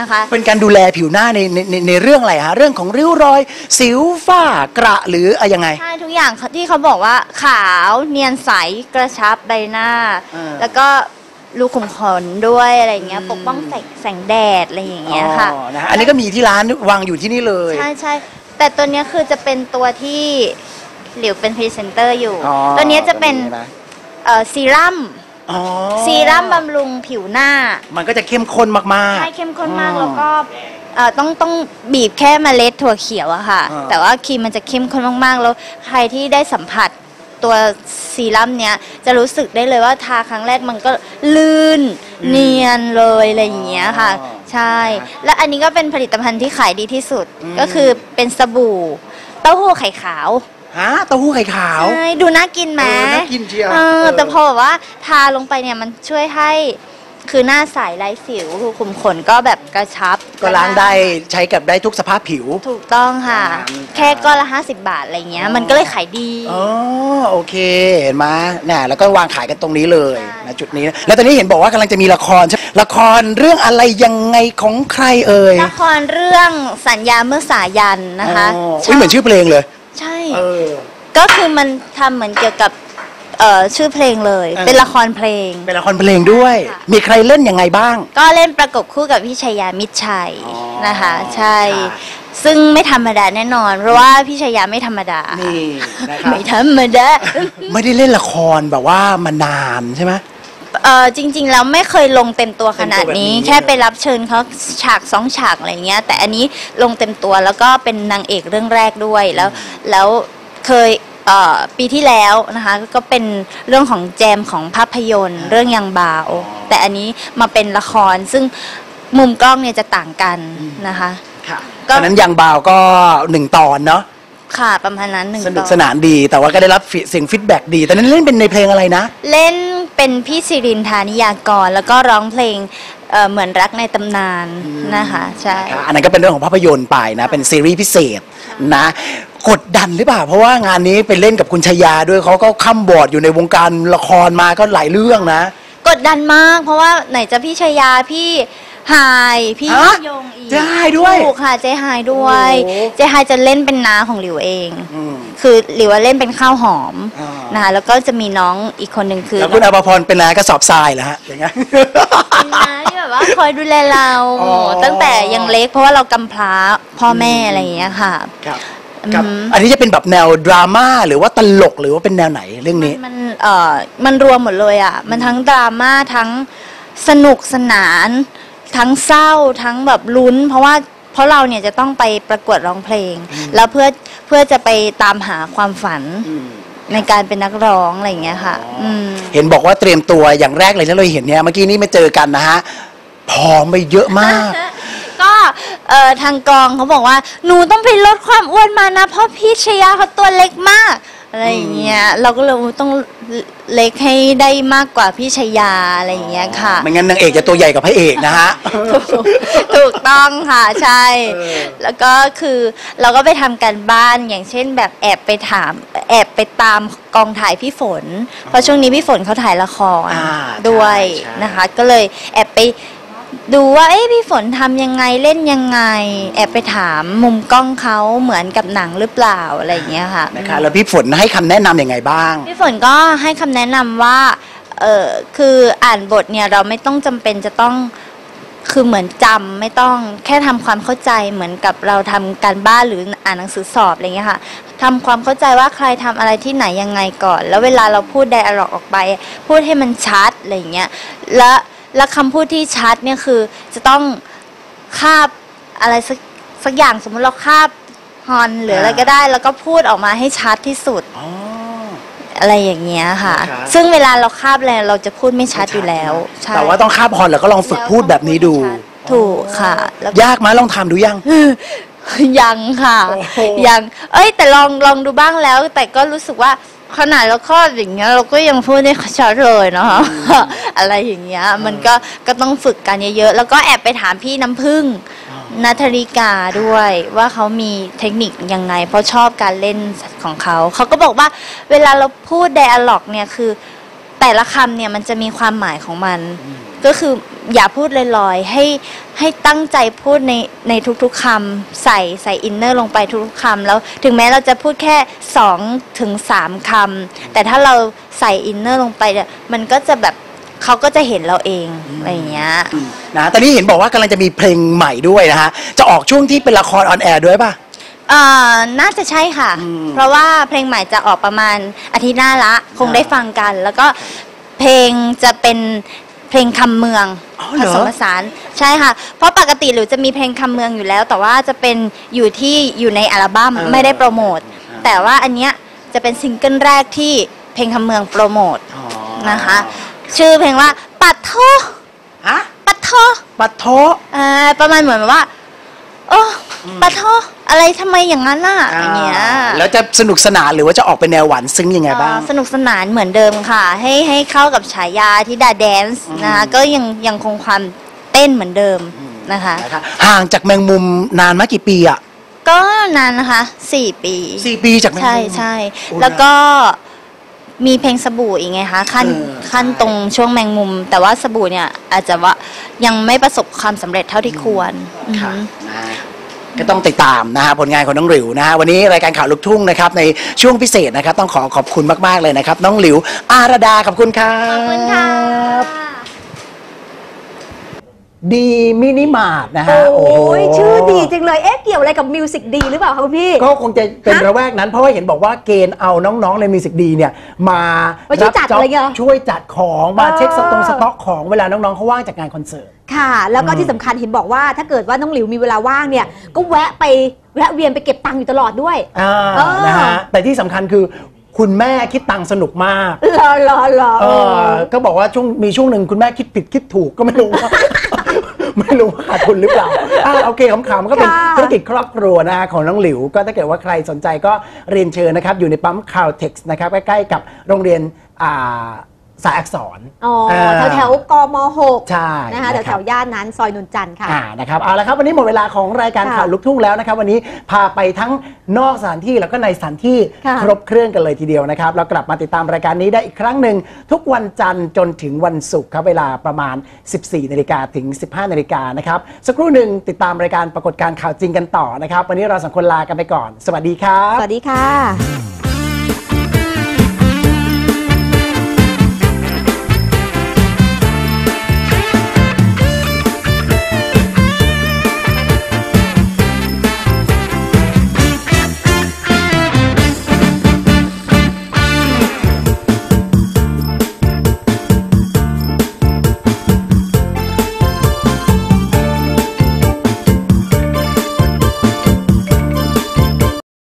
นะคะ เป็นการดูแลผิวหน้าในในในในเรื่องอะไรฮะเรื่องของริ้วรอย สิวฝ้ากระหรืออะไรยังไง ใช่ทุกอย่างที่เขาบอกว่าขาวเนียนใสกระชับใบหน้า อ่าแล้วก็รูขุมขนด้วยอะไรอย่างเงี้ย อืม ปกป้องแสงแสงแดดอะไรอย่างเงี้ยค่ะ อ๋อนะฮะอันนี้ก็มีที่ร้านวางอยู่ที่นี่เลย ใช่ใช่แต่ตัวเนี้ยคือจะเป็นตัวที่หลิวเป็นพรีเซนเตอร์อยู่ อ๋อตัวเนี้ยจะเป็นตัวนะเอ่อซีรั่ม อ๋อซีรั่มบำรุงผิวหน้ามันก็จะเข้มข้นมากๆใช่เข้มข้นมากอ๋อแล้วก็เอ่อต้องต้องบีบแค่เมล็ดถั่วเขียวอะค่ะ อ่า แต่ว่าครีมมันจะเข้มข้นมากๆ แล้วใครที่ได้สัมผัสตัวซีรั่มเนี้ยจะรู้สึกได้เลยว่าทาครั้งแรกมันก็ลื่นเนียนเลยอะไรอย่างเงี้ยค่ะใช่ และอันนี้ก็เป็นผลิตภัณฑ์ที่ขายดีที่สุดก็คือเป็นสบู่เต้าหู้ไข่ขาว ฮะเต้าหู้ไข่ขาว ใช่ดูน่ากินไหมเออน่ากินเชียวเออเออ แต่พอแบบว่าทาลงไปเนี่ยมันช่วยให้คือหน้าใสไร้สิวรูขุมขนก็แบบกระชับก็ล้างได้ใช้กับได้ทุกสภาพผิว ถูกต้องค่ะ อ่าแค่ก้อนละ50 บาทอะไรเงี้ยมันก็เลยขายดี อ๋อโอเคเห็นไหมเนี่ยแล้วก็วางขายกันตรงนี้เลยใช่ นะจุดนี้นะแล้วตอนนี้เห็นบอกว่ากำลังจะมีละครใช่ละครเรื่องอะไรยังไงของใครเอ่ยละครเรื่องสัญญาเมื่อสายันนะคะอ๋ออุ๊ยเหมือนชื่อเพลงเลย ใช่ เออ ก็คือมันทำเหมือนเกี่ยวกับเอ่อชื่อเพลงเลย เออ เป็นละครเพลง เป็นละครเพลงด้วย ค่ะ มีใครเล่นยังไงบ้าง ก็เล่นประกบคู่กับพี่ชายามิตรชัยอ๋อนะคะ ใช่ ค่ะ ซึ่งไม่ธรรมดาแน่นอน เพราะว่าพี่ชายาไม่ธรรมดานี่นะครับไม่ธรรมดา ไม่ได้เล่นละครแบบว่ามานานใช่ไหม เออจริง ๆ แล้วไม่เคยลงเต็มตัวขนาดนี้ เต็มตัวแบบนี้ แค่ไปรับเชิญเขาฉากสองฉากอะไรเงี้ย แต่อันนี้ลงเต็มตัวแล้วก็เป็นนางเอกเรื่องแรกด้วยแล้ว แล้วเคยเอ่อปีที่แล้วนะคะก็เป็นเรื่องของแจมของภาพยนตร์ เรื่องยังบาว แต่อันนี้มาเป็นละครซึ่งมุมกล้องเนี่ยจะต่างกันนะคะ ค่ะก็ตอนนั้นยังบาวก็หนึ่งตอนเนาะ ค่ะ ประมาณนั้นหนึ่งสนุกตอสนานดี แต่ว่าก็ได้รับเสียงฟีดแบ็กดีตอนนั้นเล่นเป็นในเพลงอะไรนะ เล่นเป็นพี่สิรินทานิยากร แล้วก็ร้องเพลงเอ่อเหมือนรักในตำนานนะคะใช่ อันนั้นก็เป็นเรื่องของภาพยนตร์ไปนะ เป็นซีรีส์พิเศษนะกดดันหรือเปล่า เพราะว่างานนี้ไปเล่นกับคุณชายาด้วยเขาก็ข้ามบอร์ดอยู่ในวงการละครมาก็หลายเรื่องนะ กดดันมาก เพราะว่าไหนจะพี่ชายาพี่ ไฮายพี่ฮะยงอีกเจ๊ไฮด้วยถูกค่ะเจ๊ไฮายด้วย โอ้โห เจ๊ไฮายจะเล่นเป็นน้าของหลิวเอง อืม คือหลิวอะเล่นเป็นข้าวหอมอ่าน นะคะแล้วก็จะมีน้องอีกคนหนึ่งคือแล้วคุณอภพรเป็นอะไรกระสอบทรายเหรอฮะอย่างเงี้ย เป็นน้าที่แบบว่าคอยดูแลเราอ๋อ ตั้งแต่ยังเล็กเพราะว่าเรากำพร้าพ่อแม่อะไรอย่างเงี้ยค่ะ ครับครับ อืม อันนี้จะเป็นแบบแนวดราม่าหรือว่าตลกหรือว่าเป็นแนวไหนเรื่องนี้ มันเอ่อมันรวมหมดเลยอะ มันทั้งดราม่าทั้งสนุกสนาน ทั้งเศร้าทั้งแบบลุ้น เพราะว่าเพราะเราเนี่ยจะต้องไปประกวดร้องเพลง แล้วเพื่อเพื่อจะไปตามหาความฝันในการเป็นนักร้องอะไรอย่างเงี้ยค่ะอืมเห็นบอกว่าเตรียมตัวอย่างแรกเลยที่เราเห็นเนี่ยเมื่อกี้นี้มาเจอกันนะฮะผอมไปเยอะมาก ก็เอ่อทางกองเขาบอกว่า หนูต้องไปลดความอ้วนมานะ เพราะพี่ชยาเขาตัวเล็กมาก อะไรอย่างเงี้ยเราก็เลยต้องเล็กให้ได้มากกว่าพี่ชยาอะไรอย่างเงี้ยค่ะไม่งั้นนางเอกจะตัวใหญ่กว่าพระเอกนะฮะถูกถูกต้องค่ะใช่เออแล้วก็คือเราก็ไปทำกันบ้านอย่างเช่น แบบแอบไปถามแอบไปตามกองถ่ายพี่ฝน เพราะช่วงนี้พี่ฝนเขาถ่ายละครอ่าด้วยใช่นะคะ ก็เลยแอบไป ดูว่าเอ้พี่ฝนทำยังไงเล่นยังไง แอบไปถามมุมกล้องเขาเหมือนกับหนังหรือเปล่าอะไรอย่างเงี้ยค่ะนะคะแล้วพี่ฝนให้คำแนะนำยังไงบ้าง พี่ฝนก็ให้คำแนะนำว่าเออคืออ่านบทเนี่ยเราไม่ต้องจำเป็นจะต้องคือเหมือนจำไม่ต้องแค่ทำความเข้าใจเหมือนกับเราทำการบ้านหรืออ่านหนังสือสอบอะไรเงี้ยค่ะทำความเข้าใจว่าใครทำอะไรที่ไหนยังไงก่อน แล้วเวลาเราพูดไดอะล็อกออกไป พูดให้มันชัดอะไรเงี้ยและ และคำพูดที่ชัดเนี่ยคือจะต้องคาบอะไรสักสักอย่างสมมติเราคาบฮอนหรืออะไรก็ได้ แล้วก็พูดออกมาให้ชัดที่สุด อ๋อ อะไรอย่างเงี้ยค่ะ ครับ ซึ่งเวลาเราคาบอะไรเราจะพูดไม่ชัดอยู่แล้วใช่แต่ว่าต้องคาบฮอนแล้วก็ลองฝึกพูดแบบนี้ดู ถูกค่ะแล้วก็ ยากไหมลองทำดูยัง ยังค่ะ โอ้โหยัง เอ้ย แต่ลองลองดูบ้างแล้ว แต่ก็รู้สึกว่า ขนาดเราคลอดอย่างเงี้ยเราก็ยังพูดได้ชัดเลยเนาะอะไรอย่างเงี้ยมันก็ก็ต้องฝึกกันเยอะๆแล้วก็แอบไปถามพี่น้ำพึ่งนัทริกาด้วยว่าเขามีเทคนิคยังไง เพราะชอบการเล่นของเขา เขาก็บอกว่าเวลาเราพูดไดอะล็อกเนี่ยคือ แต่ละคำเนี่ยมันจะมีความหมายของมัน ก็คืออย่าพูดลอยๆ ให้ให้ตั้งใจพูดในในทุกๆคำใส่ใส่อินเนอร์ลงไปทุกๆคำแล้วถึงแม้เราจะพูดแค่2ถึง3คำแต่ถ้าเราใส่อินเนอร์ลงไปเนี่ยมันก็จะแบบเขาก็จะเห็นเราเองอะไรอย่างเงี้ยนะตอนนี้เห็นบอกว่ากำลังจะมีเพลงใหม่ด้วยนะฮะ จะออกช่วงที่เป็นละครออนแอร์ด้วยป่ะเอ่อน่าจะใช่ค่ะอืมเพราะว่าเพลงใหม่จะออกประมาณอาทิตย์หน้าละ คงได้ฟังกัน แล้วก็เพลงจะเป็น เพลงคำเมืองอ๋อผเหรอ สมผสานใช่ค่ะ เพราะปกติหรือจะมีเพลงคำเมืองอยู่แล้ว แต่ว่าจะเป็นอยู่ที่อยู่ในอัลบั้มเออไม่ได้โปรโมท เออ แต่ว่าอันเนี้ยจะเป็นซิงเกิลแรกที่เพลงคำเมืองโปรโมทอ๋อนะคะ ชื่อเพลงว่าปัดโทฮะปัดโท ปัดโทอ่าประมาณเหมือนแบบว่า โอ้ปัดโทอะไรทำไมอย่างนั้นน่ะอย่างเงี้ยแล้วจะสนุกสนานหรือว่าจะออกเป็นแนวหวานซึ้งยังไงบ้างเอ่อสนุกสนานเหมือนเดิมค่ะ ให้ให้เข้ากับฉายาที่ดาแดนซ์นะคะก็ยังยังคงความเต้นเหมือนเดิมนะคะนะคะห่างจากแมงมุมนานมากี่ปีอะก็นานนะคะสี่ปีสี่ปีจากแมงมุมใช่ใช่โอ้แล้วก็ มีเพลงสบู่อีกไงคะขั้นเออขั้นตรงช่วงแมงมุม แต่ว่าสบู่เนี่ยอาจจะว่ายังไม่ประสบความสำเร็จเท่าที่ควรอือค่ะหือนะก็ต้องติดตามนะฮะผลงานของน้องหลิวนะฮะวันนี้รายการข่าวลูกทุ่งนะครับในช่วงพิเศษนะครับต้องขอขอบคุณมากๆเลยนะครับ น้องหลิว อารดาขอบคุณครับ ขอบคุณค่ะ ดีมินิมาร์ทนะโอฮะ้ยชื่อดีจังเลยเอ๊ะเกี่ยวอะไรกับมิวสิกดีหรือเปล่าคะคุณพี่ ก็คงจะเป็นฮะระแวกนั้นเพราะว่าเห็นบอกว่าเกณฑ์เอาน้องๆในมิวสิกดีเนี่ย มามาช่วยจัดบอะไรเงี้ยช่วยจัดของมาเออเช็คสตงสต็อกของเวลาน้องๆเขาว่างจากงานคอนเสิร์ตค่ะ แล้วก็อืมที่สำคัญเห็นบอกว่าถ้าเกิดว่าน้องหลิวมีเวลาว่างเนี่ย ก็แวะไปแวะเวียนไปเก็บตังค์อยู่ตลอดด้วยอ่าเออนะฮะแต่ที่สำคัญคือคุณแม่คิดตังค์สนุกมากรอรอรอเออก็บอกว่าช่วงมีช่วงหนึ่งคุณแม่คิดผิดคิดถูกก็ไม่รู้ว่า ไม่รู้ว่าขาดทุนหรือเปล่าอ่าโอเคขำๆก็เป็นค่ะ ธุรกิจครอบครัวนะของน้องหลิว ก็ถ้าเกิดว่าใครสนใจก็เรียนเชิญนะครับ อยู่ในปั๊มคาวเท็กซ์นะครับใกล้ๆกับโรงเรียนอ่า สายอักษรอ๋ออ่าแถวแถวๆกมหกใช่นะคะนะคแถรับวๆย่านนั้นซอยนนจันทร์ค่ะอ่านะครับเอาละครับวันนี้หมดเวลาของรายการค่ะข่าวลูกทุ่งแล้วนะครับ วันนี้พาไปทั้งนอกสถานที่แล้วก็ในสถานที่ค่ะครบเครื่องกันเลยทีเดียวนะครับเรากลับมาติดตามรายการนี้ได้อีกครั้งหนึ่งทุกวันจันทร์จนถึงวันศุกร์ครับเวลาประมาณ 14นาฬิกาถึง 15นาฬิกานะครับสักครู่หนึ่งติดตามรายการปรากฏการณ์ข่าวจริงกันต่อนะครับ วันนี้เราสองคนลากันไปก่อน สวัสดีครับ สวัสดีค่ะ